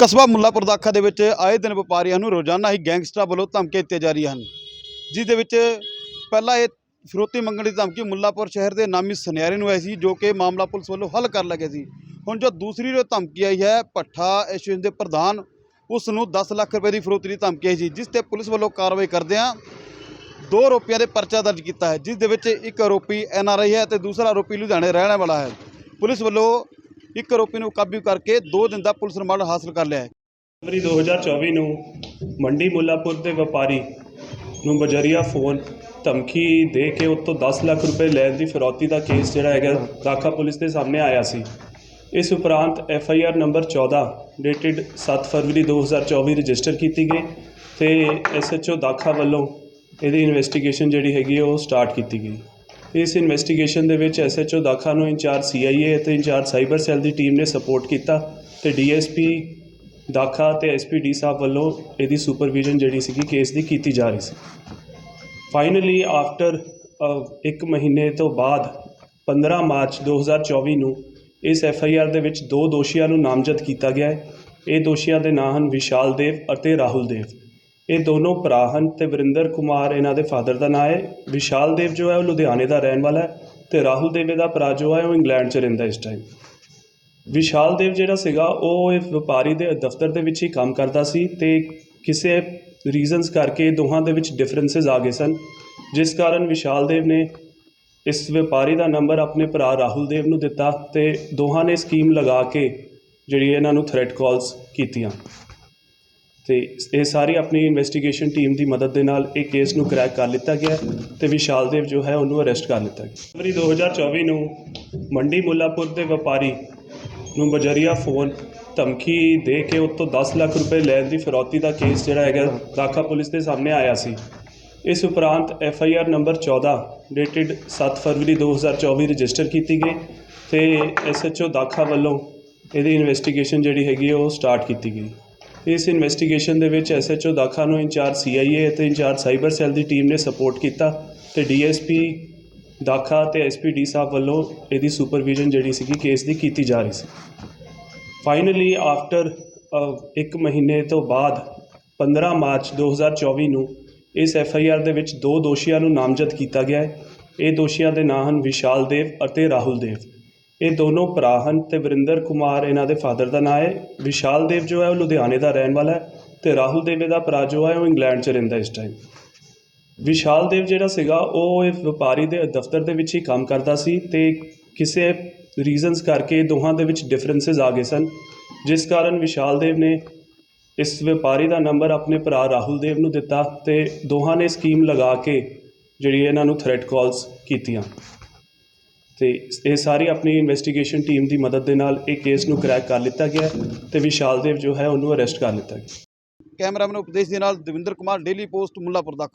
ਕਸਬਾ ਮੁੱਲਾਪੁਰ ਦਾਖਾ ਦੇ ਵਿੱਚ ਆਏ ਦਿਨ ਵਪਾਰੀਆਂ ਨੂੰ ਰੋਜ਼ਾਨਾ ਹੀ ਗੈਂਗਸਟਰਾਂ ਵੱਲੋਂ ਧਮਕੀਆਂ ਦਿੱਤੀਆਂ ਜਾ ਰਹੀਆਂ ਹਨ, ਜਿਸ ਦੇ ਵਿੱਚ ਪਹਿਲਾਂ ਇਹ ਫਿਰੋਤੀ ਮੰਗਣ ਦੀ ਧਮਕੀ ਮੁੱਲਾਪੁਰ ਸ਼ਹਿਰ ਦੇ ਨਾਮੀ ਸੁਨਿਆਰੇ ਨੂੰ ਆਈ ਸੀ, ਜੋ ਕਿ ਮਾਮਲਾ ਪੁਲਿਸ ਵੱਲੋਂ ਹੱਲ ਕਰ ਲਿਆ ਸੀ। ਹੁਣ ਜੋ ਦੂਸਰੀ ਜੋ ਧਮਕੀ ਆਈ ਹੈ, ਭੱਠਾ ਐਸੋਸੀਏਸ਼ਨ ਦੇ ਪ੍ਰਧਾਨ, ਉਸ ਨੂੰ 10 ਲੱਖ ਰੁਪਏ ਦੀ ਫਿਰੋਤੀ ਦੀ ਧਮਕੀ ਆਈ ਸੀ, ਜਿਸ ਤੇ ਪੁਲਿਸ ਵੱਲੋਂ ਕਾਰਵਾਈ ਕਰਦਿਆਂ ਦੋ ਆਰੋਪੀਆਂ ਦੇ ਪਰਚਾ ਦਰਜ ਕੀਤਾ ਹੈ, ਜਿਸ ਦੇ ਵਿੱਚ ਇੱਕ ਆਰੋਪੀ ਐਨ ਆਰ ਆਈ ਹੈ ਤੇ ਦੂਸਰਾ ਆਰੋਪੀ ਲੁਧਿਆਣੇ ਰਹਿਣ ਵਾਲਾ ਹੈ। ਪੁਲਿਸ ਵੱਲੋਂ ਇੱਕ ਆਰੋਪੀ ਨੂੰ ਕਾਬੂ ਕਰਕੇ 2 ਦਿਨ ਦਾ ਪੁਲਿਸ ਰਿਮਾਂਡ ਹਾਸਲ ਕਰ ਲਿਆ ਹੈ। ਫਰਵਰੀ 2024 ਨੂੰ ਮੰਡੀ ਮੁੱਲਾਪੁਰ ਦੇ ਵਪਾਰੀ ਨੂੰ ਬਜਰੀਆ ਫੋਨ ਧਮਕੀ ਦੇ ਕੇ ਉਸ ਤੋਂ 10 ਲੱਖ ਰੁਪਏ ਲੈਣ ਦੀ ਫਿਰੌਤੀ ਦਾ ਕੇਸ ਜਿਹੜਾ ਹੈਗਾ ਦਾਖਾ ਪੁਲਿਸ ਦੇ ਸਾਹਮਣੇ ਆਇਆ ਸੀ। ਇਸ ਉਪਰੰਤ F I R number 14 dated 7 ਫਰਵਰੀ 2024 ਰਜਿਸਟਰ ਕੀਤੀ ਗਈ ਤੇ ਐਸ ਐਚ ਓ ਦਾਖਾ ਵੱਲੋਂ ਇਹਦੀ ਇਨਵੈਸਟੀਗੇਸ਼ਨ ਜਿਹੜੀ ਹੈਗੀ ਉਹ ਸਟਾਰਟ ਕੀਤੀ ਗਈ। ਇਸ ਇਨਵੈਸਟੀਗੇਸ਼ਨ ਦੇ ਵਿੱਚ ਐਸ ਐਚ ਓ ਦਾਖਾ ਨੂੰ ਇੰਚਾਰਜ ਸੀ ਆਈ ਏ ਅਤੇ ਇੰਚਾਰਜ ਸਾਈਬਰ ਸੈੱਲ ਦੀ ਟੀਮ ਨੇ ਸਪੋਰਟ ਕੀਤਾ ਤੇ ਡੀ ਐਸ ਪੀ ਦਾਖਾ ਤੇ ਐਸਪੀਡੀ ਸਾਹਿਬ ਵੱਲੋਂ ਇਹਦੀ ਸੁਪਰਵਿਜ਼ਨ ਜਿਹੜੀ ਸੀਗੀ ਕੇਸ ਦੀ ਕੀਤੀ ਜਾ ਰਹੀ ਸੀ। ਫਾਈਨਲੀ ਆਫਟਰ ਇੱਕ ਮਹੀਨੇ ਤੋਂ ਬਾਅਦ 15 ਮਾਰਚ 2024 ਨੂੰ ਇਸ ਐਫ ਆਈ ਆਰ ਦੇ ਵਿੱਚ ਦੋ ਦੋਸ਼ੀਆਂ ਨੂੰ ਨਾਮਜ਼ਦ ਕੀਤਾ ਗਿਆ ਹੈ। ਇਹ ਦੋਸ਼ੀਆਂ ਦੇ ਨਾਂ ਹਨ ਵਿਸ਼ਾਲ ਦੇਵ ਅਤੇ ਰਾਹੁਲ ਦੇਵ। ਇਹ ਦੋਨੋਂ ਭਰਾ ਹਨ ਅਤੇ ਵਰਿੰਦਰ ਕੁਮਾਰ, ਇਹਨਾਂ ਦੇ ਫਾਦਰ ਦਾ ਨਾਂ ਹੈ। ਵਿਸ਼ਾਲ ਦੇਵ ਜੋ ਹੈ ਉਹ ਲੁਧਿਆਣੇ ਦਾ ਰਹਿਣ ਵਾਲਾ ਹੈ ਅਤੇ ਰਾਹੁਲ ਦੇਵ ਦਾ ਭਰਾ ਜੋ ਹੈ ਉਹ ਇੰਗਲੈਂਡ 'ਚ ਰਹਿੰਦਾ ਇਸ ਟਾਈਮ ਵਿਸ਼ਾਲ ਦੇਵ ਜਿਹੜਾ ਸੀਗਾ, ਉਹ ਇਹ ਵਪਾਰੀ ਦੇ ਦਫ਼ਤਰ ਦੇ ਵਿੱਚ ਹੀ ਕੰਮ ਕਰਦਾ ਸੀ ਅਤੇ ਕਿਸੇ ਰੀਜ਼ਨਸ ਕਰਕੇ ਦੋਹਾਂ ਦੇ ਵਿੱਚ ਡਿਫਰੈਂਸਸ ਆ ਗਏ ਸਨ, ਜਿਸ ਕਾਰਨ ਵਿਸ਼ਾਲ ਦੇਵ ਨੇ ਇਸ ਵਪਾਰੀ ਦਾ ਨੰਬਰ ਆਪਣੇ ਭਰਾ ਰਾਹੁਲ ਦੇਵ ਨੂੰ ਦਿੱਤਾ ਤੇ ਦੋਹਾਂ ਨੇ ਸਕੀਮ ਲਗਾ ਕੇ ਜਿਹੜੀ ਇਹਨਾਂ ਨੂੰ ਥ੍ਰੈਟ ਕਾਲਸ ਕੀਤੀਆਂ। ਤੇ ਇਹ ਸਾਰੀ ਆਪਣੀ ਇਨਵੈਸਟੀਗੇਸ਼ਨ ਟੀਮ ਦੀ ਮਦਦ ਦੇ ਨਾਲ ਇਹ ਕੇਸ ਨੂੰ ਕਰੈਕ ਕਰ ਲਿੱਤਾ ਗਿਆ ਤੇ ਵਿਸ਼ਾਲ ਦੇਵ ਜੋ ਹੈ ਉਹਨੂੰ ਅਰੈਸਟ ਕਰ ਲਿੱਤਾ ਗਿਆ ਫਰਵਰੀ 2024 ਨੂੰ ਮੰਡੀ ਮੁੱਲਾਪੁਰ ਦੇ ਵਪਾਰੀ ਨੂੰ ਬਜਰੀਆ ਫੋਨ ਧਮਕੀ ਦੇ ਕੇ ਉਸ ਤੋਂ 10 ਲੱਖ ਰੁਪਏ ਲੈਣ ਦੀ ਫਿਰੌਤੀ ਦਾ ਕੇਸ ਜਿਹੜਾ ਹੈਗਾ ਦਾਖਾ ਪੁਲਿਸ ਦੇ ਸਾਹਮਣੇ ਆਇਆ ਸੀ। ਇਸ ਉਪਰੰਤ F I R number 14 dated 7 ਫਰਵਰੀ 2024 ਰਜਿਸਟਰ ਕੀਤੀ ਗਈ ਤੇ ਐਸ ਐਚ ਓ ਦਾਖਾ ਵੱਲੋਂ ਇਹਦੀ ਇਨਵੈਸਟੀਗੇਸ਼ਨ ਜਿਹੜੀ ਹੈਗੀ ਉਹ ਸਟਾਰਟ ਕੀਤੀ ਗਈ। ਇਸ ਇਨਵੈਸਟੀਗੇਸ਼ਨ ਦੇ ਵਿੱਚ ਐਸ ਐਚ ਓ ਦਾਖਾ ਨੂੰ ਇੰਚਾਰਜ ਸੀ ਆਈ ਏ ਅਤੇ ਇੰਚਾਰਜ ਸਾਈਬਰ ਸੈੱਲ ਦੀ ਟੀਮ ਨੇ ਸਪੋਰਟ ਕੀਤਾ ਤੇ ਡੀ ਐਸ ਪੀ ਦਾਖਾ ਤੇ ਐਸ ਪੀ ਡੀ ਸਾਹਿਬ ਵੱਲੋਂ ਇਹਦੀ ਸੁਪਰਵਿਜ਼ਨ ਜਿਹੜੀ ਸੀਗੀ ਕੇਸ ਦੀ ਕੀਤੀ ਜਾ ਰਹੀ ਸੀ। ਫਾਈਨਲੀ ਆਫਟਰ ਇੱਕ ਮਹੀਨੇ ਤੋਂ ਬਾਅਦ 15 ਮਾਰਚ 2024 ਨੂੰ ਇਸ ਐਫ ਆਈ ਆਰ ਦੇ ਵਿੱਚ ਦੋ ਦੋਸ਼ੀਆਂ ਨੂੰ ਨਾਮਜ਼ਦ ਕੀਤਾ ਗਿਆ ਹੈ। ਇਹ ਦੋਸ਼ੀਆਂ ਦੇ ਨਾਂ ਹਨ ਵਿਸ਼ਾਲ ਦੇਵ ਅਤੇ ਰਾਹੁਲ ਦੇਵ। ਇਹ ਦੋਨੋਂ ਭਰਾ ਹਨ ਅਤੇ ਵਰਿੰਦਰ ਕੁਮਾਰ ਇਹਨਾਂ ਦੇ ਫਾਦਰ ਦਾ ਨਾਂ ਹੈ, ਵਿਸ਼ਾਲ ਦੇਵ ਜੋ ਹੈ ਉਹ ਲੁਧਿਆਣੇ ਦਾ ਰਹਿਣ ਵਾਲਾ ਹੈ ਅਤੇ ਰਾਹੁਲ ਦੇਵ ਦਾ ਭਰਾ ਜੋ ਹੈ ਉਹ ਇੰਗਲੈਂਡ 'ਚ ਰਹਿੰਦਾ ਇਸ ਟਾਈਮ ਵਿਸ਼ਾਲ ਦੇਵ ਜਿਹੜਾ ਸੀਗਾ, ਉਹ ਇਹ ਵਪਾਰੀ ਦੇ ਦਫ਼ਤਰ ਦੇ ਵਿੱਚ ਹੀ ਕੰਮ ਕਰਦਾ ਸੀ ਅਤੇ ਕਿਸੇ ਰੀਜ਼ਨਸ ਕਰਕੇ ਇਹ ਦੋਹਾਂ ਦੇ ਵਿੱਚ ਡਿਫਰੈਂਸਸ ਆ ਗਏ ਸਨ, ਜਿਸ ਕਾਰਨ ਵਿਸ਼ਾਲ ਦੇਵ ਨੇ ਇਸ ਵਪਾਰੀ ਦਾ ਨੰਬਰ ਆਪਣੇ ਭਰਾ ਰਾਹੁਲ ਦੇਵ ਨੂੰ ਦਿੱਤਾ ਤੇ ਦੋਹਾਂ ਨੇ ਸਕੀਮ ਲਗਾ ਕੇ ਜਿਹੜੀ ਇਹਨਾਂ ਨੂੰ ਥ੍ਰੈਟ ਕਾਲਸ ਕੀਤੀਆਂ। ਤੇ ਇਹ ਸਾਰੀ ਆਪਣੀ ਇਨਵੈਸਟੀਗੇਸ਼ਨ ਟੀਮ ਦੀ ਮਦਦ ਦੇ ਨਾਲ ਇਹ ਕੇਸ ਨੂੰ ਕ੍ਰੈਕ ਕਰ ਲਿੱਤਾ ਗਿਆ ਤੇ ਵਿਸ਼ਾਲ ਦੇਵ ਜੋ ਹੈ ਉਹਨੂੰ ਅਰੈਸਟ ਕਰ ਲਿੱਤਾ ਗਿਆ ਕੈਮਰਾਮੈਨ ਉਪਦੇਸ਼ ਦੇ ਨਾਲ ਦਵਿੰਦਰ ਕੁਮਾਰ ਡੇਲੀ ਪੋਸਟ ਮੁੱਲਾਪੁਰ ਦਾ